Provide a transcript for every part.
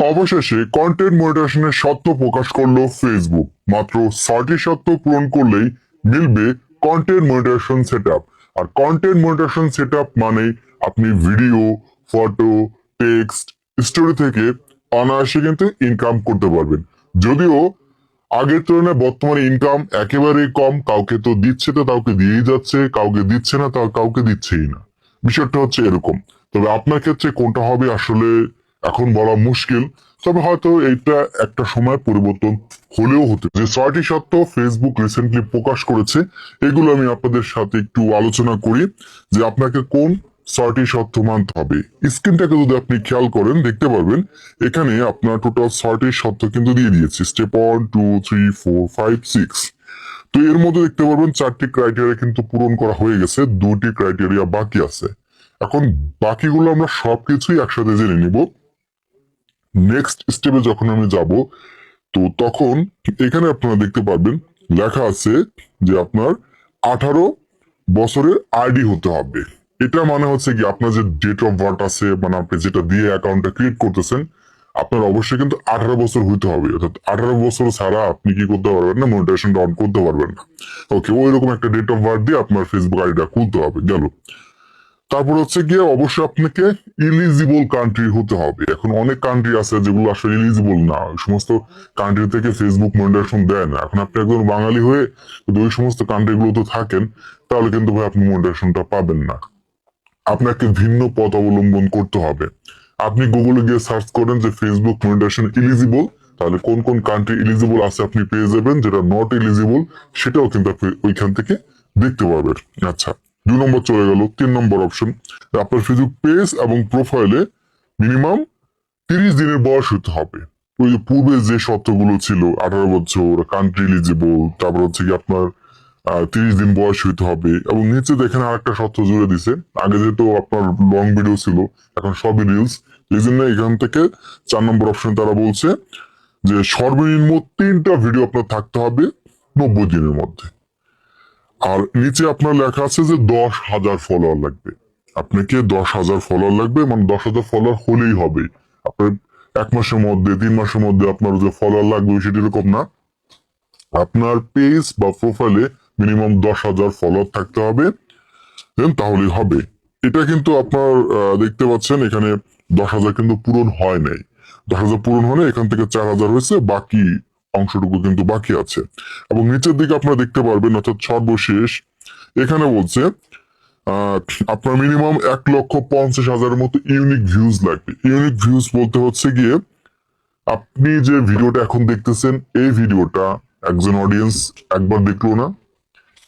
অবশেষে কন্টেন্ট মনিটাইজেশনের সত্য প্রকাশ করল ফেসবুক মাত্র ছয়টি সত্য পূরণ করলেই মিলবে কন্টেন্ট মনিটাইজেশন সেটআপ আর কন্টেন্ট মনিটাইজেশন সেটআপ মানে আপনি ভিডিও ফটো টেক্সট স্টোরি থেকে অনায়াসে কিন্তু ইনকাম করতে পারবেন। যদিও আগের তুলনায় বর্তমানে ইনকাম একেবারেই কম, কাউকে তো দিচ্ছে তো কাউকে দিয়েই যাচ্ছে, কাউকে দিচ্ছে না তা কাউকে দিচ্ছেই না। বিষয়টা হচ্ছে এরকম। তবে আপনার ক্ষেত্রে কোনটা হবে আসলে এখন বলা মুশকিল, তবে হয়তো এইটা একটা সময় পরিবর্তন হলেও হতে যে ছয়টি সত্য ফেসবুক রিসেন্টলি প্রকাশ করেছে, এগুলো আমি আপনাদের সাথে একটু আলোচনা করি যে আপনাকে কোন ছয়টি সত্য মানতে হবে। স্ক্রিনটাকে যদি আপনি খেয়াল করেন, দেখতে পারবেন, এখানে আপনার টোটাল ছয়টি সত্য কিন্তু দিয়ে দিয়েছে। Step one two three four five six তো এর মধ্যে দেখতে পারবেন, চারটি ক্রাইটেরিয়া কিন্তু পূরণ করা হয়ে গেছে, দুটি ক্রাইটেরিয়া বাকি আছে। এখন বাকিগুলো আমরা সবকিছুই একসাথে জেনে নিব। নেক্সট স্টেপে যখন আমি যাব, তো তখন এখানে আপনারা দেখতে পারবেন, লেখা আছে যে আপনার আঠারো বছরের আইডি হতে হবে। এটা মানে হচ্ছে কি, আপনার যে ডেট অফ বার্থ আছে মানে আপনি যেটা দিয়ে অ্যাকাউন্টটা ক্রিয়েট করতেছেন, আপনার অবশ্যই কিন্তু আঠারো বছর হইতে হবে। অর্থাৎ আঠারো বছর ছাড়া আপনি কি করতে পারবেন না মনিটাইজেশনটা অন করতে পারবেন না। ওকে ওই রকম একটা ডেট অফ বার্থ দিয়ে আপনার ফেসবুক আইডিটা খুলতে হবে, গেল। তারপর হচ্ছে গিয়ে অবশ্যই আপনাকে ইলিজিবল কান্ট্রি হতে হবে। এখন অনেক কান্ট্রি আছে যেগুলো আসলে ইলিজিবল না। ওই সমস্ত কান্ট্রি থেকে ফেসবুক মনিটাইজেশন দেয় না। এখন আপনি একজন বাঙালি হয়ে যদি ওই সমস্ত কান্ট্রিগুলো তো থাকেন, তাহলে কিন্তু ভাই আপনি মনিটাইজেশনটা পাবেন না। আপনাকে ভিন্ন পথ অবলম্বন করতে হবে। আপনি গুগলে গিয়ে সার্চ করেন যে ফেসবুক মনিটাইজেশন ইলিজিবল তাহলে কোন কোন কান্ট্রি ইলিজিবল আছে আপনি পেয়ে যাবেন, যেটা নট ইলিজিবল সেটাও কিন্তু আপনি ওইখান থেকে দেখতে পারবেন। আচ্ছা দুই নম্বর চলে গেল, তিন নম্বর অপশন আপনার ফেসবুক পেজ এবং প্রোফাইলে মিনিমাম তিরিশ দিনের বয়স হতে হবে। ওই যে পূর্বে যে শর্তগুলো ছিল, আঠারো বছর কান্ট্রি এলিজিবল তারপর হচ্ছে কি আপনার তিরিশ দিন বয়স হইতে হবে এবং নিচে দেখেন আরেকটা শর্ত জুড়ে দিছে। আগে যেহেতু আপনার লং ভিডিও ছিল, এখন সবই রিলস এই জন্য এখান থেকে চার নম্বর অপশন তারা বলছে যে সর্বনিম্ন তিনটা ভিডিও আপনার থাকতে হবে নব্বই দিনের মধ্যে। আর নিচে আপনার লেখা আছে যে দশ হাজার ফলোয়ার লাগবে। আপনাকে দশ হাজার ফলোয়ার লাগবে মানে দশ হাজার ফলোয়ার হলেই হবে। আপনার এক মাসের মধ্যে, তিন মাসের মধ্যে আপনার যে ফলোয়ার লাগবে সেটা এরকম না। আপনার পেজ বা প্রোফাইলে মিনিমাম দশ হাজার ফলোয়ার থাকতে হবে। দেন তাহলেই হবে। এটা কিন্তু আপনার দেখতে পাচ্ছেন, এখানে দশ হাজার কিন্তু পূরণ হয় নাই। দশ হাজার পূরণ হলে এখান থেকে চার হাজার হয়েছে, বাকি অংশটুকু কিন্তু বাকি আছে। এবং নিচের দিকে আপনারা দেখতে পারবেন অর্থাৎ সর্বশেষ এখানে বলছে আপনার মিনিমাম এক লক্ষ পঞ্চাশ হাজারের মতো ইউনিক ভিউজ লাগবে। ইউনিক ভিউজ বলতে হচ্ছে গিয়ে আপনি যে ভিডিওটা এখন দেখতেছেন এই ভিডিওটা একজন অডিয়েন্স একবার দেখল না।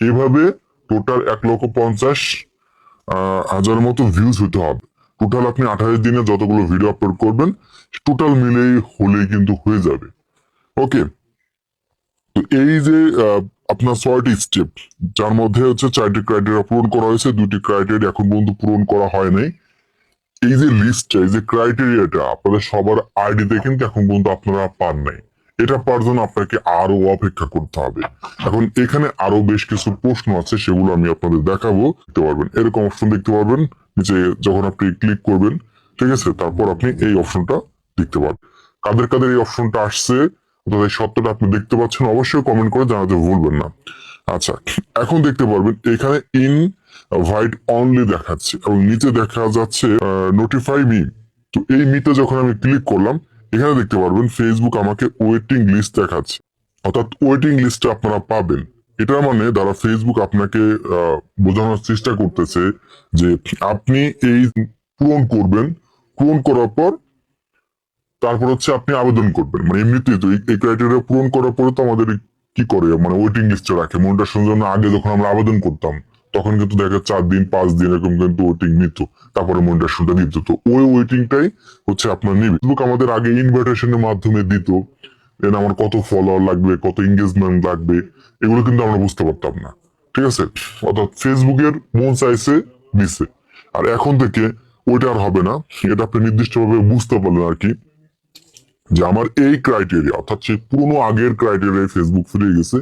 এভাবে টোটাল এক লক্ষ পঞ্চাশ আহ, হাজারের মতো ভিউজ হতে হবে। টোটাল আপনি আঠাশ দিনে যতগুলো ভিডিও আপলোড করবেন টোটাল মিলেই হলেই কিন্তু হয়ে যাবে। ওকে তো এই যে আপনার ছয়টি স্টেপ যার মধ্যে হচ্ছে চারটি ক্রাইটেরিয়া পূরণ করা হয়েছে দুটি ক্রাইটেরিয়া এখন পর্যন্ত পূরণ করা হয় নাই। এই যে লিস্টটা এই যে ক্রাইটেরিয়াটা আপনাদের সবার আইডিতে কিন্তু এখন পর্যন্ত আপনারা পান নাই। এটা পাওয়ার জন্য আপনাকে আরও অপেক্ষা করতে হবে। এখন এখানে আরও বেশ কিছু প্রশ্ন আছে, সেগুলো আমি আপনাদের দেখাবো। দেখতে পারবেন, এরকম অপশন দেখতে পারবেন যে যখন আপনি ক্লিক করবেন, ঠিক আছে? তারপর আপনি এই অপশনটা দেখতে পারবেন। কাদের কাদের এই অপশনটা আসছে? এই সত্যটা আপনি দেখতে পাচ্ছেন, অবশ্যই কমেন্ট করে জানাতে ভুলবেন না। আচ্ছা এখন দেখতে পারবেন, এখানে ইন হোয়াইট অনলি দেখাচ্ছে, এবং নিচে দেখা যাচ্ছে নোটিফাই মি তো এই মিতে যখন আমি ক্লিক করলাম, এখানে দেখতে পারবেন ফেসবুক আমাকে ওয়েটিং লিস্ট দেখাচ্ছে। অর্থাৎ ওয়েটিং লিস্টে আপনারা পাবেন। এটা মানে দ্বারা ফেসবুক আপনাকে বোঝানোর চেষ্টা করতেছে যে আপনি এই পূরণ করবেন। পূরণ করার পর তারপর হচ্ছে আপনি আবেদন করবেন। মানে এমনিতেই তো এই- ক্রাইটেরিয়া পূরণ করার পরে তো আমাদের কি করে? মানে ওয়েটিং লিস্টে রাখে। মনিটাইজেশনের জন্য আগে যখন আমরা আবেদন করতাম, তখন কিন্তু দেখা চার দিন, পাঁচ দিন এরকম কিন্তু ওয়েটিং নিত। তারপরে মনিটাইজেশনটা দিত। তো ওই ওয়েটিংটাই হচ্ছে আপনার নেবে। ফেসবুক আমাদের আগে ইনভাইটেশনের মাধ্যমে দিত দেন আমার কত ফলোয়ার লাগবে, কত এঙ্গেজমেন্ট লাগবে? এগুলো কিন্তু আমরা বুঝতে পারতাম না। ঠিক আছে? অর্থাৎ ফেসবুকের মন চাইছে, দিছে। আর এখন থেকে ওইটা আর হবে না। এটা আপনি নির্দিষ্টভাবে বুঝতে পারলেন আর কি। যে আমার এই ক্রাইটেরিয়া অর্থাৎ সেই পুরোনো আগের ক্রাইটেরিয়ায় ফেসবুক ফিরে গেছে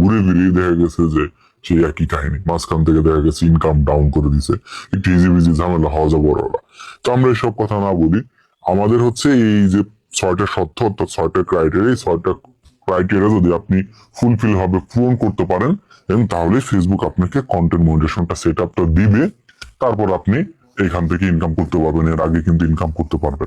ঘুরে ফিরিয়ে দেখা গেছে যে সেই একই কাহিনী, মাঝখান থেকে দেখা গেছে ইনকাম ডাউন করে দিছে একটু ইজি বিজি ঝামেলা হওয়া যাবে বড় তো আমরা এসব কথা না বলি, আমাদের হচ্ছে এই যে ছয়টা শর্ত অর্থাৎ ছয়টা ক্রাইটেরিয়া এই ছয়টা ক্রাইটেরিয়া যদি আপনি ফুলফিল ভাবে পূরণ করতে পারেন এবং তাহলে ফেসবুক আপনাকে কন্টেন্ট মনিটেশনটা সেট আপটা দিবে, তারপর আপনি এখান থেকে ইনকাম করতে পারবেন, এর আগে কিন্তু ইনকাম করতে পারবেন।